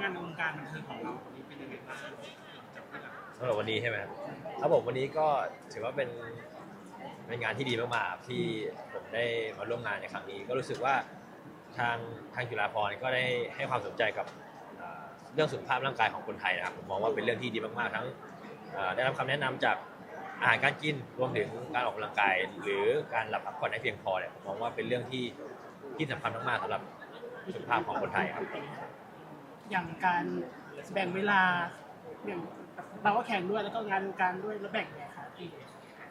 งานในวงการบันเทิงของเราวันนี้เป็นยังไงบ้างจากสำหรับวันนี้ใช่ไหมครับครับผมวันนี้ก็ถือว่าเป็นเป็นงานที่ดีมากๆครับที่ผมได้มาร่วมงานในครั้งนี้ ก็รู้สึกว่าทางทางจุฬาภรณ์ก็ได้ให้ความสนใจกับเอ่อเรื่องสุขภาพร่างกายของคนไทยนะครับผมมองว่าเป็นเรื่องที่ดีมากๆทั้งเอ่อได้รับคำแนะนำจากอาหารการกินรวมถึงการออกกำลังกาย หรือการหลับพักผ่อนให้เพียงพอเนี่ยผมมองว่าเป็นเรื่องที่ที่สำคัญมากๆสำหรับสุขภาพของคนไทยครับ อย่างการแบ่งเวลาอย่างเราก็แข่งด้วยแล้วก็งานวงการด้วยแล้วแบ่งไงคะพี่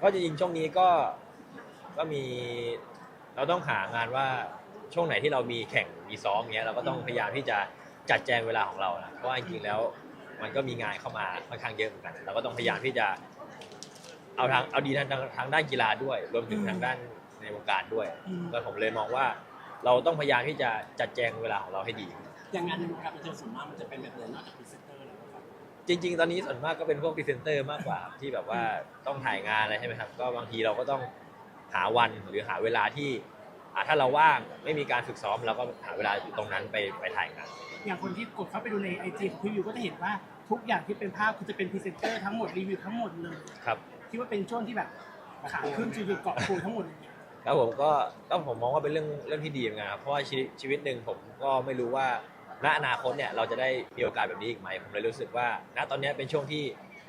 ก็จริงๆช่วงนี้ก็ก็มีเราต้องหางานว่าช่วงไหนที่เรามีแข่งมีซ้อมเงี้ยเราก็ต้องพยายามที่จะจัดแจงเวลาของเรานะเพราะว่าจริงๆแล้วมันก็มีงานเข้ามาค่อนข้างเยอะเหมือนกัน เราก็ต้องพยายามที่จะเอาทางเอาดีทางทางด้านกีฬาด้วย รวมถึงทางด้านในวงการด้วยก็ผมเลยมองว่า เราต้องพยายามที่จะจัดแจงเวลาของเราให้ดี อย่างงานในวงการบันเทิงส่วนมากมันจะเป็นแบบไหนนอกจากพรีเซนเตอร์แล้วครับจริง ๆ ตอนนี้ส่วนมากก็เป็นพวกพรีเซนเตอร์มากกว่าที่แบบว่าต้องถ่ายงานอะไรใช่ไหมครับ ก็บางทีเราก็ต้องหาวันหรือหาเวลาที่อะถ้าเราว่างไม่มีการฝึกซ้อมเราก็หาเวลาตรงนั้นไปไปถ่ายงานอย่างคนที่กดเข้าไปดูในไอจีของพี่วิวก็จะเห็นว่าทุกอย่างที่เป็นภาพคือจะเป็นพรีเซนเตอร์ทั้งหมดรีวิวทั้งหมดเลยครับคิดว่าเป็นช่วงที่แบบขาขึ้นจนเกาะคูทั้งหมดเลยแล้วผมก็ก็ผมมองว่าเป็นเรื่องเรื่องที่ดีเหมือนกันครับเพราะว่าชีวิตชีวิตหนึ่งผมก็ไม่รู้ว่า ณอนาคตเนี่ยเราจะได้มีโอกาสแบบนี้อีกไหมผมเลยรู้สึกว่าณตอนนี้เป็นช่วงที่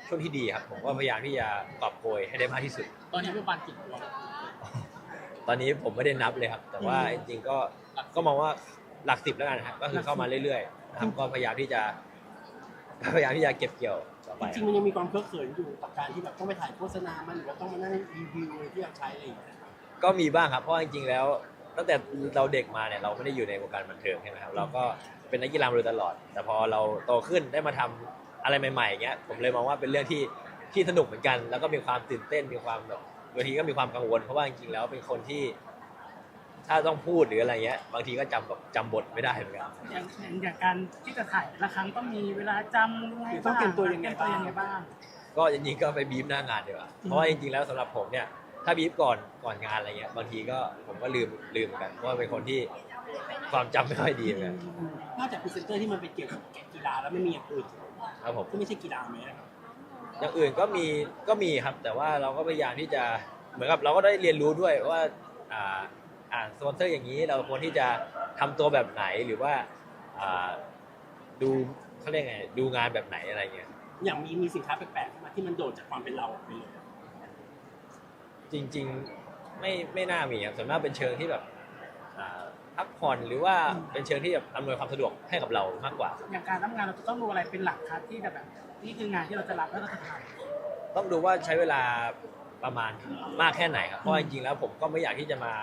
ช่วงที่ดีครับ ผมก็พยายามที่จะกอบโกยให้ได้มากที่สุด ตอนนี้ประมาณกี่ตัวตอนนี้ผมไม่ได้นับเลยครับ แต่ว่าจริงๆก็ก็มองว่าหลักสิบแล้วกันครับก็คือเข้ามาเรื่อยๆนะครับก็พยายามที่จะพยายามที่จะเก็บเกี่ยวต่อไปจริงๆมันยังมีความเคอะเขินอยู่กับการที่แบบต้องไปถ่ายโฆษณามันหรือว่าต้องมานั่งรีวิวที่อยากใช้อะไรอย่างเงี้ยก็มีบ้างครับเพราะว่าจริงๆแล้ว ตั้งแต่เราเด็กมาเนี่ยเราไม่ได้อยู่ในวงการบันเทิงใช่ไหมครับเราก็เป็นนักกีฬามาโดยตลอด แต่พอเราโตขึ้นได้มาทำอะไรใหม่ๆอย่างเงี้ยผมเลยมองว่าเป็นเรื่องที่ที่สนุกเหมือนกัน แล้วก็มีความตื่นเต้นมีความแบบบางทีก็มีความกังวลเพราะว่าจริงๆแล้วเป็นคนที่ ถ้าต้องพูดหรืออะไรเงี้ยบางทีก็จำแบบจำบทไม่ได้เหมือนกันอย่างอย่างอย่างการที่จะถ่ายละครั้งต้องมีเวลาจำยังไงต้อบ้างงเตรียมตัวยังไงเตรียมตัวบ้างยังไงบ้างก็จริงๆก็ไปบีบหน้างานดีกว่าเพราะว่าจริงๆแล้วสำหรับผมเนี่ย ถ้าบีบก่อนก่อนงานอะไรเงี้ยบางทีก็ผมก็ลืมลืมเหมือนกันเพราะว่าเป็นคนที่ความจำไม่ค่อยดีเหมือนกันนอกจากพรีเซนเตอร์ที่มันเป็นเกี่ยวกับกีฬาแล้วไม่มีอย่างอื่นครับผม ที่ไม่ใช่กีฬาไหมครับอย่างอื่นก็มีก็มีครับแต่ว่าเราก็พยายามที่จะเหมือนกับเราก็ได้เรียนรู้ด้วยว่าอ่าอ่าสปอนเซอร์อย่างนี้เราควรที่จะทำตัวแบบไหนหรือว่าอ่าดูเขาเรียกไงดูงานแบบไหนอะไรเงี้ยอย่างมีมีสินค้าแปลกๆเข้ามาที่มันโดดจากความเป็นเราไปเลย จริง ๆไม่ไม่น่ามีครับส่วนมากเป็นเชิงที่แบบอ่าพักผ่อนหรือว่าเป็นเชิงที่แบบอำนวยความสะดวกให้กับเรามากกว่า อย่างการรับงานเราจะต้องดูอะไรเป็นหลักครับที่จะแบบนี่คืองานที่เราจะรับแล้วเราจะทำต้องดูว่าใช้เวลาประมาณมากแค่ไหนครับเพราะว่าจริงๆแล้วผมก็ไม่อยากที่จะมา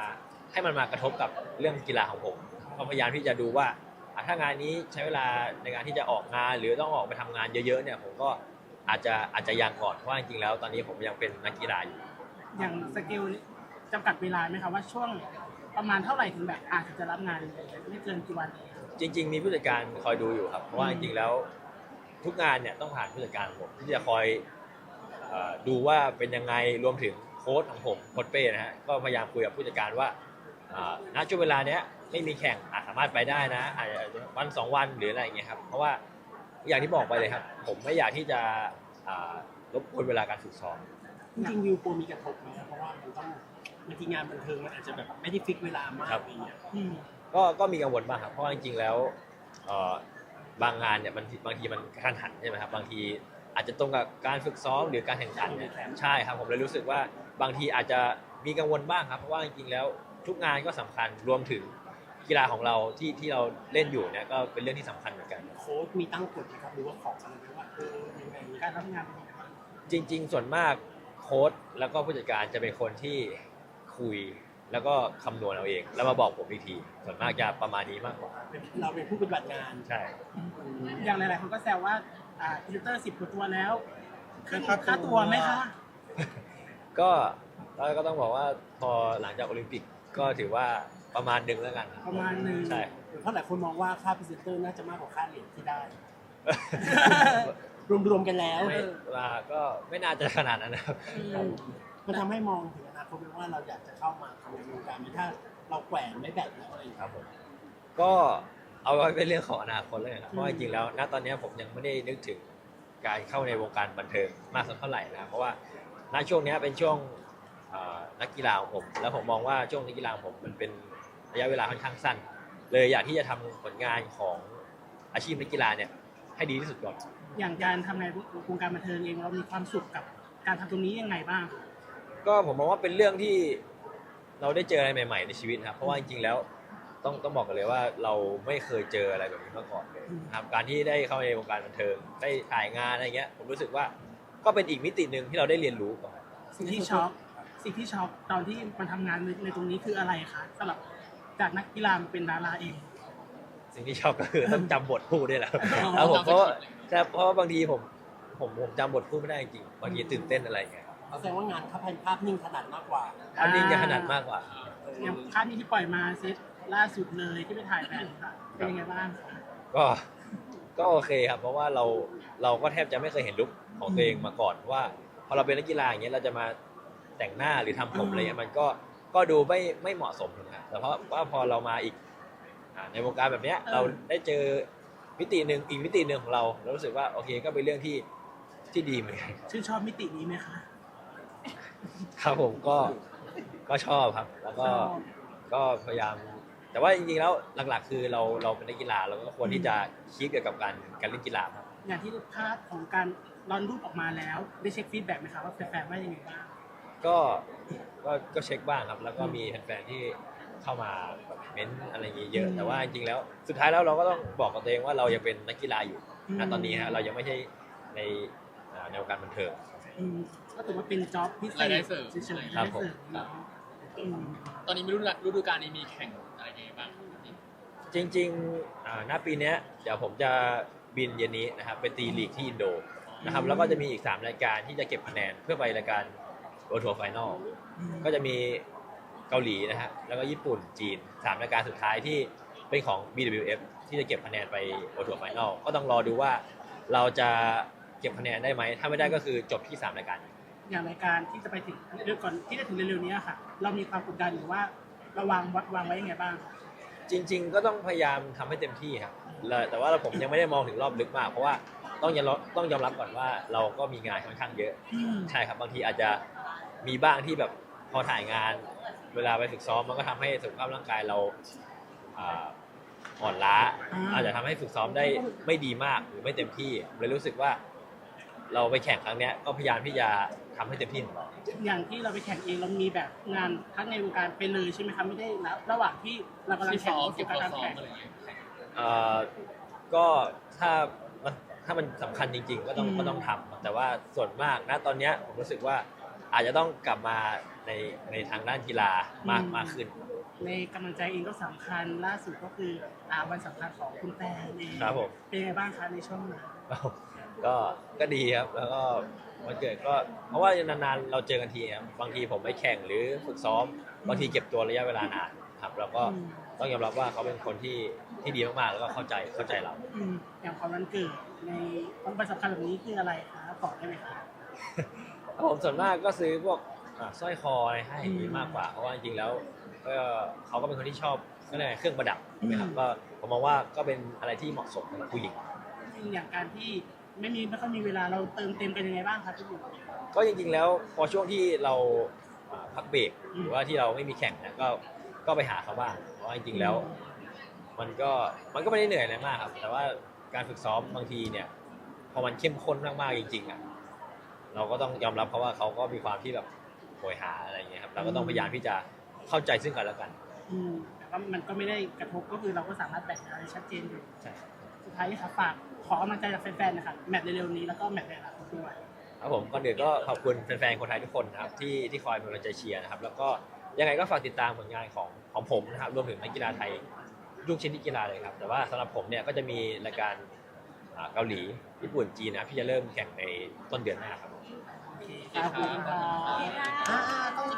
ให้มันมากระทบกับเรื่องกีฬาของผมก็พยายามที่จะดูว่าอะถ้างานนี้ใช้เวลาในการที่จะออกงาน หรือต้องออกไปทำงานเยอะๆเนี่ยผมก็อาจจะอาจจะยังก่อนเพราะว่าจริงๆแล้วตอนนี้ผมยังเป็นนักกีฬาอยู่ อย่างสเกลจำกัดเวลาไหมครับว่าช่วงประมาณเท่าไหร่ถึงแบบอาจจะรับงานไม่เกินกี่วันจริง ๆ มีผู้จัดการคอยดูอยู่ครับเพราะว่าจริงๆแล้วทุกงานเนี่ยต้องผ่านผู้จัดการผมที่จะคอยดูว่าเป็นยังไงรวมถึงโค้ชของผมโค้ชเป้นะฮะก็พยายามคุยกับผู้จัดการว่าณช่วงเวลาเนี้ยไม่มีแข่งอาจสามารถไปได้นะอาจจะวันสองวันหรืออะไรอย่างเงี้ยครับเพราะว่าอย่างที่บอกไปเลยครับ ผมไม่อยากที่จะรบกวนเวลาการฝึกซ้อม จริงๆวิวกลัวมีกระทบไหมครับเพราะว่ามันต้องบางทีงานบันเทิงมันอาจจะแบบไม่ได้ฟิกเวลามากครับอะไรอย่างเงี้ยอืมก็ก็มีกังวลบ้างครับเพราะว่าจริงๆแล้วเอ่อบางงานเนี่ยมันบางทีมันกระทันหันใช่ไหมครับบางทีอาจจะตรงกับการฝึกซ้อมหรือการแข่งขันเนี่ยใช่ครับผมเลยรู้สึกว่าบางทีอาจจะมีกังวลบ้างครับเพราะว่าจริงๆแล้วทุกงานก็สำคัญรวมถึงกีฬาของเราที่ที่เราเล่นอยู่เนี่ยก็เป็นเรื่องที่สำคัญเหมือนกัน โค้ชมีตั้งกฎไหมครับหรือว่าขออะไรไหมว่าเออยังไงการรับงานเป็นยังไงบ้าง จริง ๆ ส่วนมาก โค้ชแล้วก็ผู้จัดการจะเป็นคนที่คุยแล้วก็คำนวณเอาเอง แล้วมาบอกผมอีกทีส่วนมากจะประมาณนี้มากกว่าเป็นเราเป็นผู้ปฏิบัติงานใช่อย่างหลายๆคนก็แซวว่าอ่าคอมพิวเตอร์สิบกว่าตัวแล้วขึ้นค่าตัวไหมคะก็แล้วก็ต้องบอกว่าพอหลังจากโอลิมปิกก็ถือว่าประมาณหนึ่งแล้วกัน ประมาณหนึ่งใช่เพราะหลายคนมองว่าค่าพรีเซนเตอร์น่าจะมากกว่าค่าเหรียญที่ได้ รวมๆกันแล้วไม่ว่าก็ไม่น่าจะขนาดนั้นนะครับ อืมมันทำให้มองถึงอนาคตไหมว่าเราอยากจะเข้ามาทำในวงการไหมถ้าเราแกว่งไม่แบตแล้วอะไรอย่างคเงี้ยรับผมก็เอาไว้เป็นเรื่องของอนาคตเลยครับเพราะว่าจริงๆแล้ว ณตอนนี้ผมยังไม่ได้นึกถึงการเข้าในวงการบันเทิงมากสักเท่าไหร่นะเพราะว่าณช่วงเนี้ยเป็นช่วงเอ่อนักกีฬาของผม แล้วผมมองว่าช่วงนักกีฬาของผมมันเป็นระยะเวลาค่อนข้างสั้น เลยอยากที่จะทำผลงานของอาชีพนักกีฬาเนี่ยให้ดีที่สุดก่อน อย่างการทำงานวงการบันเทิงเองเรามีความสุขกับการทำตรงนี้ยังไงบ้าง ก็ผมมองว่าเป็นเรื่องที่เราได้เจออะไรใหม่ ๆ ในชีวิตนะครับเพราะว่าจริงๆแล้วต้องต้องบอกกันเลยว่าเราไม่เคยเจออะไรแบบนี้มาก่อนเลยนะครับการที่ได้เข้าในวงการบันเทิงได้ถ่ายงานอะไรเงี้ย ผมรู้สึกว่าก็เป็นอีกมิติหนึ่งที่เราได้เรียนรู้ก่อน สิ่งที่ช็อกสิ่งที่ช็อกตอนที่มันทำงานในในตรงนี้คืออะไรคะสำหรับจากนักกีฬามาเป็นดาราเอง สิ่งที่ชอบก็คือต้องจำบทพูดด้วยแหละอ๋อแล้วผมเพราะว่าใช่เพราะว่าบางทีผมผมผมจำบทพูดไม่ได้จริงๆบางทีตื่นเต้นอะไรเงี้ยแสดงว่างานเขาเป็นภาพนิ่งถนัดมากกว่าอันนี้จะขนาดมากกว่า อย่างภาพนี้ที่ปล่อยมาเซตล่าสุดเลยที่ไปถ่ายแบบค่ะเป็นยังไงบ้างคะก็ก็โอเคครับ เพราะว่าเราเราก็แทบจะไม่เคยเห็นลุคของตัวเองมาก่อนว่า พอเราเป็นนักกีฬาอย่างเงี้ยเราจะมาแต่งหน้าหรือทำผมอะไรเงี้ยมันก็ก็ดูไม่ไม่เหมาะสมนะแต่เพราะว่าพอเรามาอีกอ่า ในวงการแบบเนี้ยเราได้เจอมิติหนึ่งอีกมิติหนึ่งของเราเรารู้สึกว่าโอเคก็เป็นเรื่องที่ที่ดีเหมือนกันชื่นชอบมิตินี้ไหมคะครับผมก็ก็ชอบครับ แล้วก็ชอบก็พยายาม แต่ว่าจริงๆแล้วหลักๆ คือเราเราเป็นนักกีฬาเราก็ควรที่จะคิดเกี่ยวกับการการเล่นกีฬาครับอย่างที่ภาพของการรอนรูปออกมาแล้วได้เช็คฟีดแบ็กไหมคะว่าแฟนๆว่ายังไงบ้างก็ก็ก็เช็คบ้างครับ แล้วก็มีแฟนๆที่ เข้ามาแบบเม้นต์อะไรอย่างเงี้ยเยอะอืมแต่ว่าจริงๆแล้วสุดท้ายแล้วเราก็ต้องบอกกับตัวเองว่าเรายังเป็นนักกีฬาอยู่อืมณตอนนี้ฮะเรายังไม่ใช่ในอ่าในวงการบันเทิงอืมก็ถือว่าเป็นจ็อบพิเศษรายได้เสริมเฉยๆครัรายบได้ผมเสริมเนาะอืมตอนนี้ไม่รู้ฤดูกาลนี้มีแข่งอะไรยังไงบ้าง จริงๆอ่าณปีเนี้ยเดี๋ยวผมจะบินเย็นนี้นะครับไปตีลีกที่อินโดนะครับแล้วก็จะมีอีก 3 รายการที่จะเก็บคะแนนเพื่อไปรายการโอทัวร์ไฟนอลก็จะมี เกาหลีนะฮะแล้วก็ญี่ปุ่นจีน3รายการสุดท้ายที่เป็นของ BWF ที่จะเก็บคะแนนไปโอทัวร์ไฟนอลก็ต้องรอดูว่าเราจะเก็บคะแนนได้ไหม ถ้าไม่ได้ก็คือจบที่ 3 รายการอย่างรายการที่จะไปถึงเดี๋ยวก่อนที่จะถึงเร็วๆนี้ค่ะ เรามีความกดดันหรือว่าระวังวัดวางไว้ยังไงบ้าง จริง ๆ ก็ต้องพยายามทำให้เต็มที่ครับแล้วแต่ว่าผมยังไม่ได้มองถึงรอบลึกมาก เพราะว่าต้องยอมรับต้องยอมรับก่อนว่าเราก็มีงานค่อนข้างเยอะ อืมใช่ครับบางทีอาจจะมีบ้างที่แบบพอถ่ายงาน เวลาไปฝึกซ้อมมันก็ทำให้สุขภาพร่างกายเราอ่าอ่อนล้า อาจจะทำให้ฝึกซ้อมได้ไม่ดีมากหรือไม่เต็มที่เลยรู้สึกว่า เราไปแข่งครั้งเนี้ยก็พยายามที่จะทำให้เต็มที่ของเราอย่างที่เราไปแข่งเองเรามีแบบงานทั้งในวงการไปเลยใช่ไหมคะไม่ได้แล้วระหว่างที่เรากำลังที่แข่งซ้อมโฟเก็บกัสตัวการซ้อมแข่งอะไรอย่างเงี้ยเอ่อก็ถ้าถ้ามันสำคัญจริง ๆ ก็ต้องอืมก็ต้องทำแต่ว่าส่วนมากณตอนเนี้ยผมรู้สึกว่าอาจจะต้องกลับมา ในในทางด้านกีฬามากมากขึ้น ในกำลังใจเองก็สำคัญล่าสุดก็คืออ่าวันสำคัญของคุณแตนเองครับผมเป็นยังไงบ้างคะในช่วงนั้นก็ก็ดีครับแล้วก็วันเกิดก็เพราะว่านานๆเราเจอกันทีครับบางทีผมไปแข่งหรือฝึกซ้อมบางทีเก็บตัวระยะเวลานานครับแล้วก็อืมต้องยอมรับว่าเขาเป็นคนที่ที่ดีมากๆแล้วก็เข้าใจเข้าใจเราอืมอย่างความวันเกิดในวันสำคัญแบบนี้คืออะไรคะบอกได้ไหมคะผมส่วนมากก็ซื้อพวก อ่าสร้อยคออะไรให้อืมมากกว่าเพราะว่าจริงๆแล้วก็เขาก็เป็นคนที่ชอบก็เลยกอะไรเครื่องประดับใช่ไหมครับอืมก็ผมมองว่าก็เป็นอะไรที่เหมาะสมสำหรับผู้หญิงอย่างการที่ไม่มีไม่ค่อยมีเวลาเราเติมเต็มกันยังไงบ้างคะพี่บุ๋ม ก็จริงๆแล้วพอช่วงที่เราอ่าพักเบรกอืม หรือว่าที่เราไม่มีแข่งเนี่ยก็ก็ไปหาเขาบ้างเพราะว่าจริงๆแล้ว มันก็มันก็ไม่ได้เหนื่อยอะไรมากครับ แต่ว่าการฝึกซ้อมบางทีเนี่ย พอมันเข้มข้นมากๆจริงๆอะเราก็ต้องยอมรับเขาว่าเขาก็มีความที่แบบโหยหาอะไรอย่างเงี้ยครับเราก็ต้องพยายามที่จะเข้าใจซึ่งกันและกันอืมแต่ว่ามันก็ไม่ได้กระทบก็คือเราก็สามารถแบ่งอะไรชัดเจนอยู่ใช่สุดท้ายค่ะฝากขอกำลังใจจากแฟนๆนะคะแมตช์เร็วๆนี้แล้วก็แมตช์ในอนาคตด้วยครับผมก่อนอื่นก็ขอบคุณแฟนๆคนไทยทุกคนนะครับที่ที่คอยเป็นกำลังใจเชียร์นะครับ แล้วก็ยังไงก็ฝากติดตามผลงานของของผมนะครับรวมถึงนักกีฬาไทยทุกชนิดกีฬาเลยครับ แต่ว่าสำหรับผมเนี่ยก็จะมีรายการอ่าเกาหลีญี่ปุ่นจีนนะครับที่จะเริ่มแข่งในต้นเดือนหน้าครับโอเค ขอบคุณค่ะ อ่าต้อง